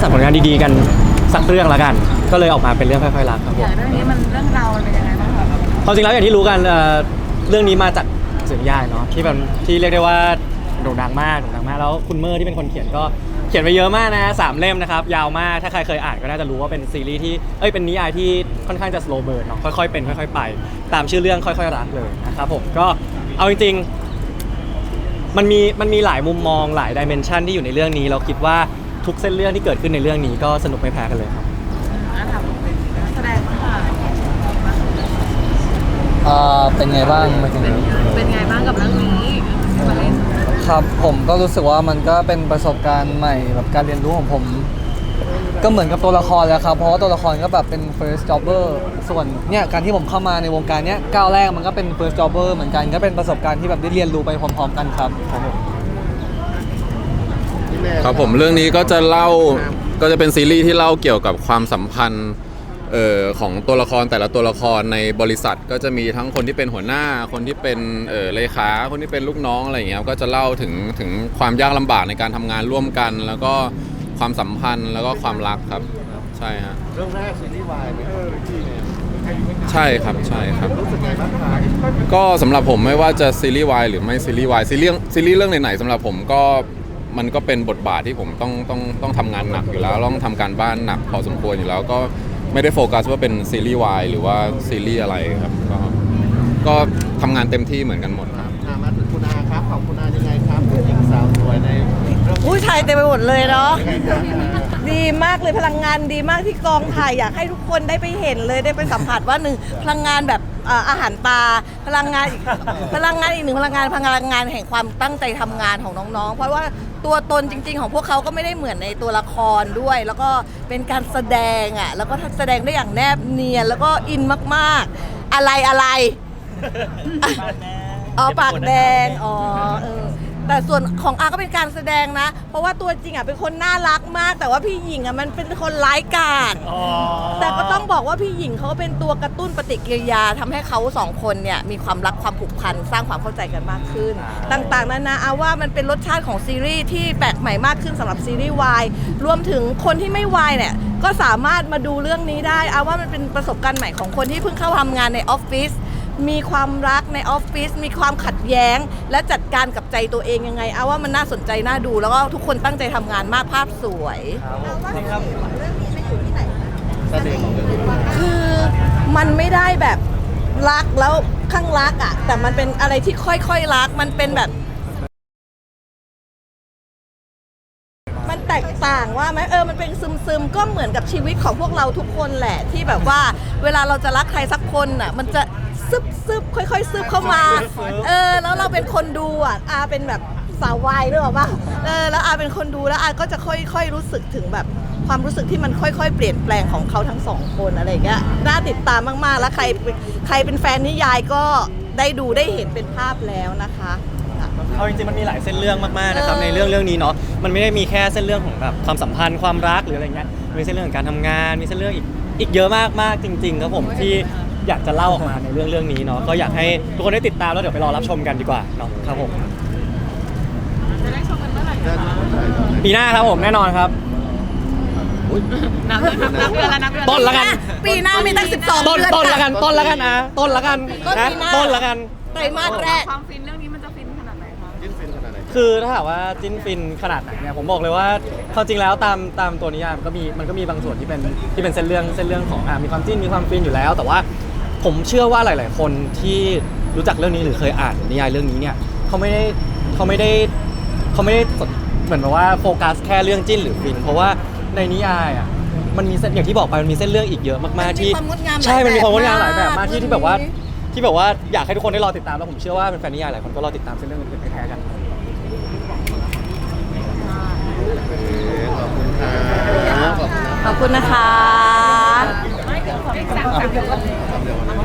สรรค์ผลงานดีๆกันสักเรื่องละกัน ก็เลยออกมาเป็นเรื่องค่อยๆรักครับผอมย่างเรื่องนี้มันเรื่องราวมันเป็นยังไงบ้างคะความจริงแล้วอย่างที่รู้กันเอ่อเรื่องนี้มาจากสื่อนิยายเนาะที่แบบที่เรียกได้ว่าโด่งดังมากโด่งดังมากแล้วคุณเมอร์ที่เป็นคนเขียนก็เขียนไปเยอะมากนะสามเล่มนะครับยาวมากถ้าใครเคยอ่านก็น่าจะรู้ว่าเป็นซีรีส์ที่เอ้ยเป็นนิยายที่ค่อนข้างจะ slow burn เนาะค่อยๆเป็นค่อย ๆ ไป ตามชื่อเรื่องค่อยๆรักเลยนะครับผมก็เอาจริงๆ มันมีมันมีหลายมุมมองหลายดิเมนชันที่อยู่ในเรื่องนี้ เราคิดว่า ทุกเส้นเรื่องที่เกิดขึ้นในเรื่องนี้ก็สนุกไม่แพ้กันเลยครับอะถามนักแสดงบ้างค่ะอ่าเป็นไงบ้างหมายถึงเป็นไงบ้างกับเรื่องนี้ที่มาเล่นครับผมก็รู้สึกว่ามันก็เป็นประสบการณ์ใหม่แบบการเรียนรู้ของผม ก็เหมือนกับตัวละครแล้วครับ เพราะว่าตัวละครก็แบบเป็น first jobber ส่วนเนี่ยการที่ผมเข้ามาในวงการเนี้ยก้าวแรกมันก็เป็น first jobber เหมือนกันก็เป็นประสบการณ์ที่แบบได้เรียนรู้ไปพร้อม ๆ กันครับครั บผมครับผมเรื่องนี้ก็จะเล่าก็จะเป็นซีรีส์ที่เล่าเกี่ยวกับความสัมพันธ์เอ่อของตัวละครแต่ละตัวละครในบริษัทก็จะมีทั้งคนที่เป็นหัวหน้า คนที่เป็นเอ่อเลขาคนที่เป็นลูกน้องอะไรอย่างเงี้ยครับก็จะเล่าถึงถึงความยากลำบากในการทำงานร่วมกัน แล้วก็ความสัมพันธ์แล้วก็ความรักครับ ใช่ฮะเรื่องแรกซีรีส์วายไหมครับใช่ครับใช่ครับก็สำหรับผมไม่ว่าจะซีรีส์วายหรือไม่ซีรีส์วายซีรีส์ซีรีส์เรื่องไหนๆสำหรับผมก็ มันก็เป็นบทบาทที่ผมต้องต้องต้องทำงานหนักอยู่แล้ว ต้องทำการบ้านหนักพอสมควรอยู่แล้ว ก็ไม่ได้โฟกัสว่าเป็นซีรีส์วายหรือว่าซีรีส์อะไรครับ ก็ก็ทำงานเต็มที่เหมือนกันหมดครับ อ่ามาถึงคุณอาครับของคุณอายังไงครับผู้หญิงสาวสวยในเรื่องอุ้ยถ่ายเต็มไปหมดเลยเนาะ ยังไงครับ ดีมากเลยพลังงานดีมากที่กองถ่ายอยากให้ทุกคนได้ไปเห็นเลยได้ไปสัมผัสว่าหนึ่งพลังงานแบบอ่าอาหารตาพลังงานอีกพลังงานอีกหนึ่งพลังงานพลังงานแห่งความตั้งใจทำงานของน้องๆ เพราะว่าตัวตนจริง ๆ ของพวกเขาก็ไม่ได้เหมือนในตัวละครด้วย แล้วก็เป็นการแสดงอะแล้วก็แสดงได้อย่างแนบเนียนแล้วก็อินมากๆ อะไรอะไร อ๋อปากแดง อ๋อเออ แต่ส่วนของอาก็เป็นการแสดงนะ เพราะว่าตัวจริงอะเป็นคนน่ารักมาก แต่ว่าพี่หญิงอะมันเป็นคนร้ายกาจแต่ก็ต้องบอกว่าพี่หญิงเขาก็เป็นตัวกระตุ้นปฏิกิริยาทำให้เขาสองคนเนี่ยมีความรักความผูกพันสร้างความเข้าใจกันมากขึ้น ต่างๆนานาอาว่ามันเป็นรสชาติของซีรีส์ที่แปลกใหม่มากขึ้นสำหรับซีรีส์วายรวมถึงคนที่ไม่วายเนี่ยก็สามารถมาดูเรื่องนี้ได้อาว่ามันเป็นประสบการณ์ใหม่ของคนที่เพิ่งเข้าทำงานในออฟฟิศ มีความรักในออฟฟิศมีความขัดแย้ง และจัดการกับใจตัวเองยังไงเอาว่ามันน่าสนใจน่าดูแล้วก็ทุกคนตั้งใจทำงานมากภาพสวยคือมันไม่ได้แบบรักแล้วข้างรักอะ แต่มันเป็นอะไรที่ค่อยๆรัก มันเป็นแบบ มันแตกต่างว่าไหมเออมันเป็นซึมซึมๆก็เหมือนกับชีวิตของพวกเราทุกคนแหละที่แบบว่า เวลาเราจะรักใครสักคนอะ มันจะ ซึบซึบค่อยๆซึบเข้ามา เออ แล้วเราเป็นคนดูอะอาเป็นแบบสาววายด้วยหรอปะเออแล้วอาเป็นคนดูแล้วอาก็จะค่อยๆรู้สึกถึงแบบความรู้สึกที่มันค่อยๆ เปลี่ยนแปลงของเขาทั้งสองคนอะไรอย่างเงี้ยน่าติดตามมากๆ แล้วใครใครเป็นแฟนนิยายก็ได้ดูได้เห็นเป็นภาพแล้วนะคะอะเอาจริงๆมันมีหลายเส้นเรื่องมากๆนะครับเออในเรื่องเรื่องนี้เนาะมันไม่ได้มีแค่เส้นเรื่องของแบบความสัมพันธ์ความรักหรืออะไรเงี้ยมันมีเส้นเรื่องของการทำงาน มีเส้นเรื่องอีกอีกเยอะมากมากๆจริง ๆ ครับผมที่ อยากจะเล่าออกมาในเรื่องเรื่องนี้เนาะก็อยากให้ทุกคนได้ติดตามแล้วเดี๋ยวไปรอรับชมกันดีกว่าเนาะครับผมจะได้ชมกันเมื่อไหร่ปีหน้าครับผมแน่นอนครับนับเดือนนับเดือนแล้วนับเดือนต้นละกันปีหน้ามีตั้ง 12ต้นเดือนต้นละค่ะกันต้นละกันอะต้นละกันต้นนะปีหน้าต้นละกันไตรมาสแรกความฟินเรื่องนี้มันจะฟินขนาดไหนคะยื่นฟินขนาดไหนคือถ้าถามว่าจิ้นฟินขนาดไหนเนี่ยผมบอกเลยว่าความจริงแล้วตามตามตัวนิยายมันก็มีมันก็มีบางส่วนที่เป็นที่เป็นเส้นเรื่องเส้นเรื่องของอ่ามีความจิ้นมีความฟินอยู่แล้ว แต่ว่า ผมเชื่อว่าหลาย ๆ คนที่รู้จักเรื่องนี้หรือเคยอ่านนิยายเรื่องนี้เนี่ยเขาไม่ได้เขาไม่ได้เขาไม่ได้สนเหมือนแบบว่าโฟกัสแค่เรื่องจิ้นหรือฟิน เพราะว่าในนิยายอะมันมีเส้นอย่างที่บอกไปมันมีเส้นเรื่องอีกเยอะมากๆที่มันมีความงดงามหลายใช่มันมีความงดงามหลายแบบแบบมากที่เรื่องที่แบบว่านี้ที่แบบว่าอยากให้ทุกคนได้รอติดตามแล้วผมเชื่อว่าเป็นแฟนนิยายหลายคนก็รอติดตามเส้นเรื่องอื่นๆไม่แพ้กัน ขอบคุณครับขอบคุณ ขอบคุณนะคะ ไม่เกิดความ